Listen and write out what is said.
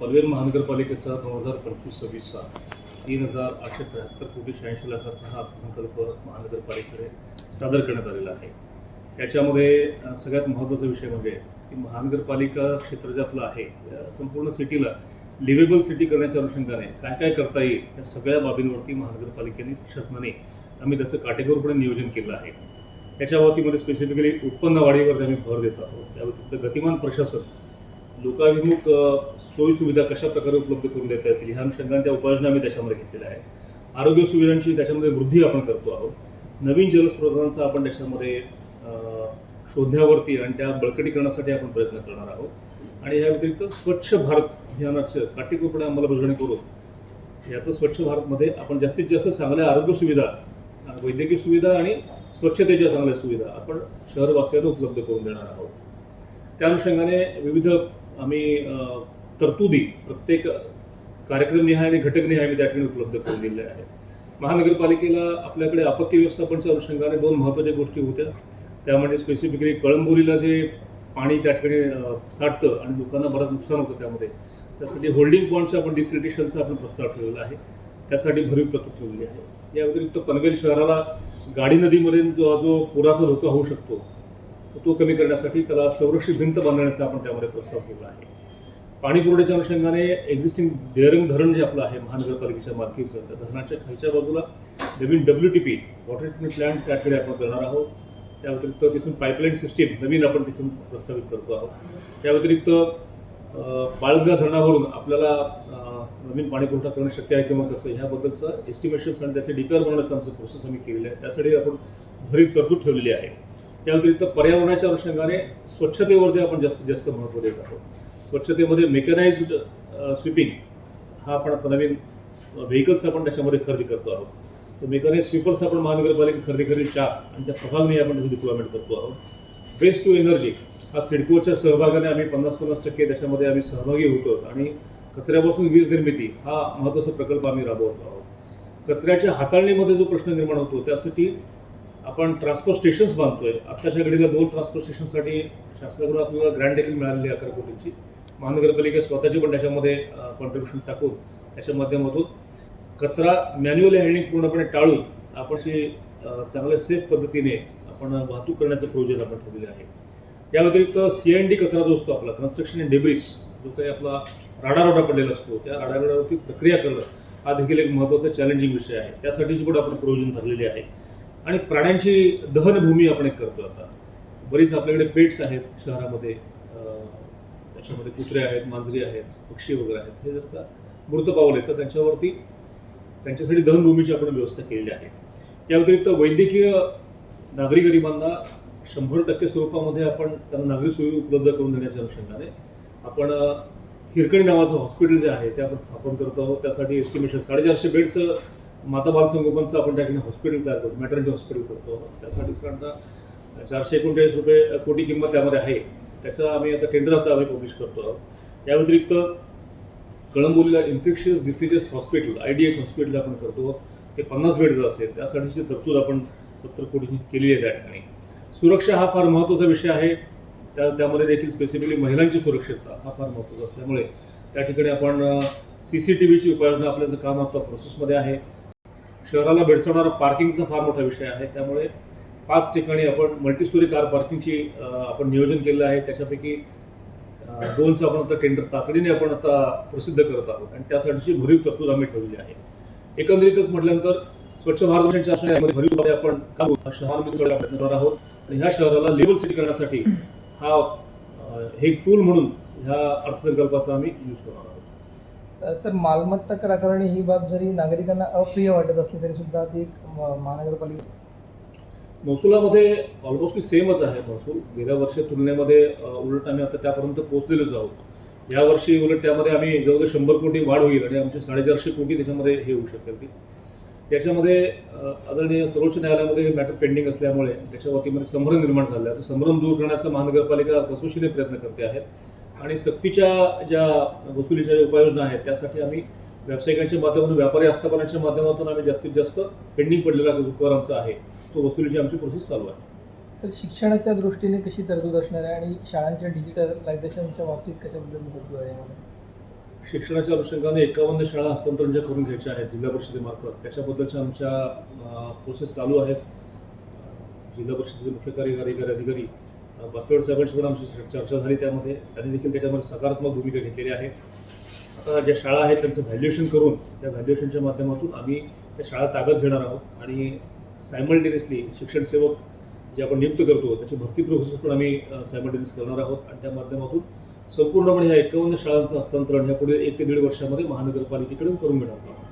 पनवेल महानगरपालिकेचा दोन हजार पंचवीस सव्वीसचा तीन हजार आठशे त्र्याहत्तर कोटी शहाऐंशी लाखाचा हा अर्थसंकल्प महानगरपालिकेकडे सादर करण्यात आलेला आहे. याच्यामध्ये सगळ्यात महत्त्वाचा विषय म्हणजे की महानगरपालिका क्षेत्र जे आपलं आहे संपूर्ण सिटीला लिव्हेबल सिटी करण्याच्या अनुषंगाने काय काय करता येईल या सगळ्या बाबींवरती महानगरपालिकेने शासनाने आम्ही त्याचं काटेकोरपणे नियोजन केलं आहे. याच्या बाबतीमध्ये स्पेसिफिकली उत्पन्न वाढीवर आम्ही भर देत आहोत. त्या व्यतिरिक्त गतिमान प्रशासन लोकाभिमुख सोयीसुविधा कशा प्रकारे उपलब्ध करून देता येतील ह्या अनुषंगाने त्या उपाययोजना आम्ही त्याच्यामध्ये घेतलेल्या आहेत. आरोग्य सुविधांची त्याच्यामध्ये वृद्धी आपण करतो आहोत. नवीन जलस्रोतांचा आपण त्याच्यामध्ये शोधण्यावरती आणि त्या बळकटीकरणासाठी आपण प्रयत्न करणार आहोत. आणि या व्यतिरिक्त स्वच्छ भारत अभियानाचं काटेकोरपणे अंमलबजावणी करून याचं स्वच्छ भारतमध्ये आपण जास्तीत जास्त चांगल्या आरोग्य सुविधा वैद्यकीय सुविधा आणि स्वच्छतेच्या चांगल्या सुविधा आपण शहरवासियांना उपलब्ध करून देणार आहोत. त्या अनुषंगाने विविध आम्ही तरतुदी प्रत्येक कार्यक्रमनिहाय आणि घटकनिहाय मी त्या ठिकाणी उपलब्ध करून दिलेल्या आहेत. महानगरपालिकेला आपल्याकडे आपत्ती व्यवस्थापनच्या अनुषंगाने दोन महत्त्वाच्या गोष्टी होत्या. त्यामध्ये स्पेसिफिकली कळंबोलीला जे पाणी त्या ठिकाणी साठतं आणि लोकांना बरंच नुकसान होतं त्यामध्ये त्यासाठी होल्डिंग पॉईंटचं आपण डिसिलिटेशनचा आपण प्रस्ताव ठेवलेला आहे. त्यासाठी भरीव तरतूद ठेवलेली आहे. या व्यतिरिक्त पनवेल शहराला गाडी नदीमध्ये जो जो पुराचा धोका होऊ शकतो तर तो कमी करण्यासाठी त्याला संरक्षित भिंत बांधण्याचा आपण त्यामध्ये प्रस्ताव केला आहे. पाणी पुरवठ्याच्या अनुषंगाने एक्झिस्टिंग डेअरिंग धरण जे आपलं आहे महानगरपालिकेच्या मालकीचं त्या धरणाच्या खालच्या बाजूला नवीन W T P water treatment plant त्या ठिकाणी आपण करणार आहोत. त्या व्यतिरिक्त तिथून पाईपलाईन सिस्टीम नवीन आपण तिथून प्रस्तावित करतो आहोत. त्या व्यतिरिक्त बाळगा धरणावरून आपल्याला नवीन पाणी पुरवठा करणं शक्य आहे किंवा कसं ह्याबद्दलचं एस्टिमेशन्स आणि त्याचे आर बनवण्याचं आमचं प्रोसेस आम्ही केलेलं आहे. त्यासाठी आपण भरीत तरतूद ठेवलेली आहे. त्या व्यतिरिक्त पर्यावरणाच्या अनुषंगाने स्वच्छतेवरती आपण जास्तीत जास्त महत्त्व देत आहोत. स्वच्छतेमध्ये मेकनाइज्ड स्वीपिंग हा आपण आता नवीन व्हेकल्स आपण त्याच्यामध्ये खरेदी करतो आहोत. तर मेकनाइज स्वीपर्स आपण महानगरपालिका खरेदी करेल चार आणि त्या प्रभागने आपण त्याचं डिप्लॉयमेंट करतो आहोत. वेस्ट टू एनर्जी हा सिडकोच्या सहभागाने आम्ही पन्नास पन्नास टक्के त्याच्यामध्ये आम्ही सहभागी होतो आणि कचऱ्यापासून वीज निर्मिती हा महत्त्वाचा प्रकल्प आम्ही राबवतो आहोत. कचऱ्याच्या हाताळणीमध्ये जो प्रश्न निर्माण होतो त्यासाठी आपण ट्रान्सपोर्ट स्टेशन्स बांधतोय. आत्ताच्या घडीला दोन ट्रान्सपोर्ट स्टेशनसाठी शासनाकडून आपल्याला ग्रँड देखील मिळालेली आहे अकरा कोटींची महानगरपालिका स्वतःची पण त्याच्यामध्ये कॉन्ट्रीब्युशन टाकून त्याच्या माध्यमातून कचरा मॅन्युअली हँडलिंग पूर्णपणे टाळून आपण जे चांगल्या सेफ पद्धतीने आपण वाहतूक करण्याचं प्रोजेक्ट आपण ठेवलेलं आहे. या व्यतिरिक्त सी एन डी कचरा जो असतो आपला कन्स्ट्रक्शन अँड डेब्रिस जो काही आपला राडारोडा पडलेला असतो त्या राडारोडावरती प्रक्रिया करणं हा देखील एक महत्त्वाचा चॅलेंजिंग विषय आहे. त्यासाठीची पण आपण प्रोविजन ठरलेली आहे. आणि प्राण्यांची दहनभूमी आपण एक करतो आता. बरीच आपल्याकडे पेट्स आहेत शहरामध्ये त्याच्यामध्ये कुत्रे आहेत मांजरी आहेत पक्षी वगैरे आहेत. हे जर का मृत पावले तर त्यांच्यावरती त्यांच्यासाठी दहनभूमीची आपण व्यवस्था केलेली आहे. या व्यतिरिक्त वैद्यकीय नागरी गरिबांना शंभर टक्के स्वरूपामध्ये आपण त्यांना नागरी सोयी उपलब्ध करून देण्याच्या अनुषंगाने आपण हिरकणी नावाचं हॉस्पिटल जे आहे ते आपण स्थापन करतो आहोत. त्यासाठी एस्टिमेशन साडेचारशे बेडचं माता बाल संगोपनचं आपण त्या ठिकाणी हॉस्पिटल तयार करतो मॅटर्निटी हॉस्पिटल करतो. त्यासाठी साधारणतः चारशे एकोणचाळीस रुपये कोटी किंमत त्यामध्ये आहे. त्याचा आम्ही आता टेंडर आता आम्ही पब्लिश करतो. आहोत या व्यतिरिक्त कळंबोलीला infectious diseases hospital I D H hospital आपण करतो. ते पन्नास बेडचं असेल त्यासाठीची तरतूद आपण सत्तर कोटीची केलेली आहे त्या ठिकाणी. सुरक्षा हा फार महत्त्वाचा विषय आहे. त्या त्यामध्ये देखील स्पेसिफिकली महिलांची सुरक्षितता हा फार महत्त्वाचा असल्यामुळे त्या ठिकाणी आपण सी सी टी व्हीची उपाययोजना आपल्याचं काम आता प्रोसेसमध्ये आहे शहराला भेडसावणारा पार्किंगचा फार मोठा विषय आहे. त्यामुळे पाच ठिकाणी आपण मल्टीस्टोरी कार पार्किंगची आपण नियोजन केलेलं आहे. त्याच्यापैकी दोनचं आपण आता टेंडर तातडीने आपण आता प्रसिद्ध करत आहोत. आणि त्यासाठीची भरीव तरतूद आम्ही ठेवली आहे. एकंदरीतच म्हटल्यानंतर स्वच्छ भारत मिशनच्या आश्रयामध्ये भरीव आपण काम शहरामध्ये प्रयत्न करणार आहोत. आणि ह्या शहराला लेवल सिटी करण्यासाठी हा हे टूल म्हणून ह्या अर्थसंकल्पाचा आम्ही यूज करणार आहोत. सर मालमत्ता कर आकारणी ही बाब जरी नागरिकांना अप्रिय वाटत असली तरी सुद्धा ती महानगरपालिका महसुलामध्ये ऑलमोस्टली सेमच आहे महसूल. गेल्या वर्षी तुलनेमध्ये उलट आम्ही आता त्यापर्यंत पोहोचलेलोच आहोत. यावर्षी उलट त्यामध्ये आम्ही जवळजवळ शंभर कोटी वाढ होईल आणि आमचे साडेचारशे कोटी त्याच्यामध्ये हे होऊ शकेल ती. त्याच्यामध्ये आदरणीय सर्वोच्च न्यायालयामध्ये हे मॅटर पेंडिंग असल्यामुळे त्याच्या वतीमध्ये संभ्रम निर्माण झाला आहे. तो संभ्रम दूर करण्याचा महानगरपालिका कसोशीने प्रयत्न करते आहेत आणि सक्तीच्या ज्या वसुलीच्या ज्या उपाययोजना आहेत त्यासाठी आम्ही व्यावसायिकांच्या माध्यमातून व्यापारी आस्थापनाच्या माध्यमातून आम्ही जास्तीत जास्त पेंडिंग पडलेला जो कर आमचा आहे तो वसुलीची आमची प्रोसेस चालू आहे. सर शिक्षणाच्या दृष्टीने कशी तरतूद असणार आहे आणि शाळांच्या डिजिटलायझेशनच्या बाबतीत कशा पद्धतीने तरतूद आहे यामध्ये? शिक्षणाच्या अनुषंगाने एकावन्न शाळा हस्तांतरण ज्या करून घ्यायच्या आहेत जिल्हा परिषदेमार्फत त्याच्याबद्दलच्या आमच्या प्रोसेस चालू आहेत. जिल्हा परिषदेचे मुख्य कार्यकारी अधिकारी अधिकारी साहेबांशी पण आमची चर्चा झाली त्यामध्ये. त्यांनी देखील त्याच्यामध्ये सकारात्मक भूमिका घेतलेली आहे. आता ज्या शाळा आहेत त्यांचं व्हॅल्युएशन करून त्या व्हॅल्युएशनच्या माध्यमातून आम्ही त्या शाळा ताब्यात घेणार आहोत. आणि सायमल्टेनियसली शिक्षण सेवक जे आपण नियुक्त करतो त्याची भरती प्रोसेस पण आम्ही सायमल्टेनियस करणार आहोत. आणि त्या माध्यमातून संपूर्णपणे ह्या एकावन्न शाळांचं हस्तांतरण ह्या पुढे एक ते दीड वर्षामध्ये महानगरपालिकेकडून करून घेणार आहोत.